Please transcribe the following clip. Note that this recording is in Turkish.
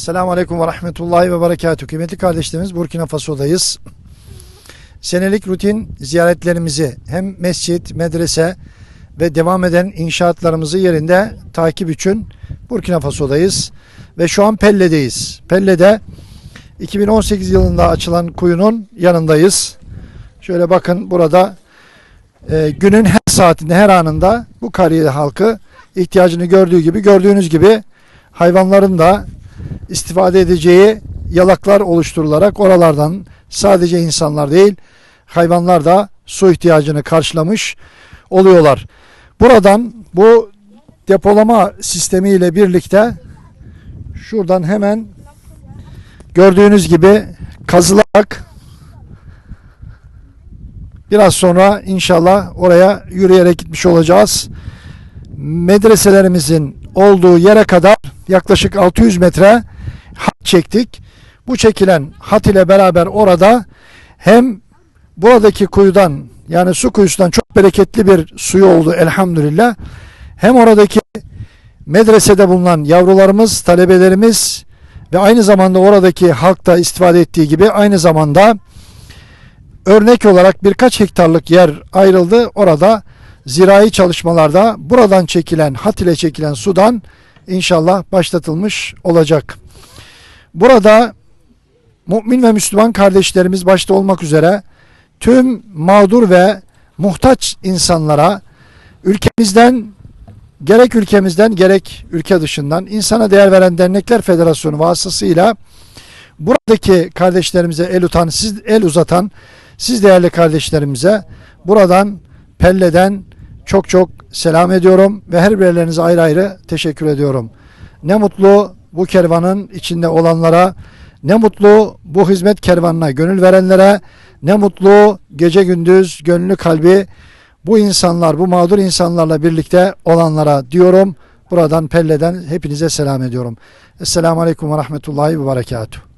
Selamun Aleyküm ve Rahmetullahi ve Berekatuhu. Kıymetli kardeşlerimiz Burkina Faso'dayız. Senelik rutin ziyaretlerimizi hem mescit, medrese ve devam eden inşaatlarımızı yerinde takip için Burkina Faso'dayız. Ve şu an Pelle'deyiz. Pelle'de 2018 yılında açılan kuyunun yanındayız. Şöyle bakın burada e, günün her saatinde, her anında bu kariye halkı ihtiyacını gördüğü gibi, gördüğünüz gibi hayvanların da istifade edeceği yalaklar oluşturularak oralardan sadece insanlar değil hayvanlar da su ihtiyacını karşılamış oluyorlar. Buradan bu depolama sistemi ile birlikte şuradan hemen gördüğünüz gibi kazılarak biraz sonra inşallah oraya yürüyerek gitmiş olacağız. Medreselerimizin olduğu yere kadar yaklaşık 600 metre hat çektik. Bu çekilen hat ile beraber orada hem buradaki kuyudan yani su kuyusundan çok bereketli bir suyu oldu elhamdülillah. Hem oradaki medresede bulunan yavrularımız, talebelerimiz ve aynı zamanda oradaki halk da istifade ettiği gibi aynı zamanda örnek olarak birkaç hektarlık yer ayrıldı. Orada zirai çalışmalarda buradan çekilen, hat ile çekilen sudan inşallah başlatılmış olacak. Burada mümin ve Müslüman kardeşlerimiz başta olmak üzere tüm mağdur ve muhtaç insanlara ülkemizden gerek ülkemizden gerek ülke dışından insana değer veren dernekler federasyonu vasıtasıyla buradaki kardeşlerimize el utan, siz el uzatan siz değerli kardeşlerimize buradan Pelle'den çok çok selam ediyorum ve her birlerinize ayrı ayrı teşekkür ediyorum. Ne mutlu bu kervanın içinde olanlara, ne mutlu bu hizmet kervanına gönül verenlere, ne mutlu gece gündüz gönlü kalbi bu insanlar, bu mağdur insanlarla birlikte olanlara diyorum. Buradan Pelle'den hepinize selam ediyorum. Esselamu Aleyküm ve Rahmetullahi ve Berekatuhu.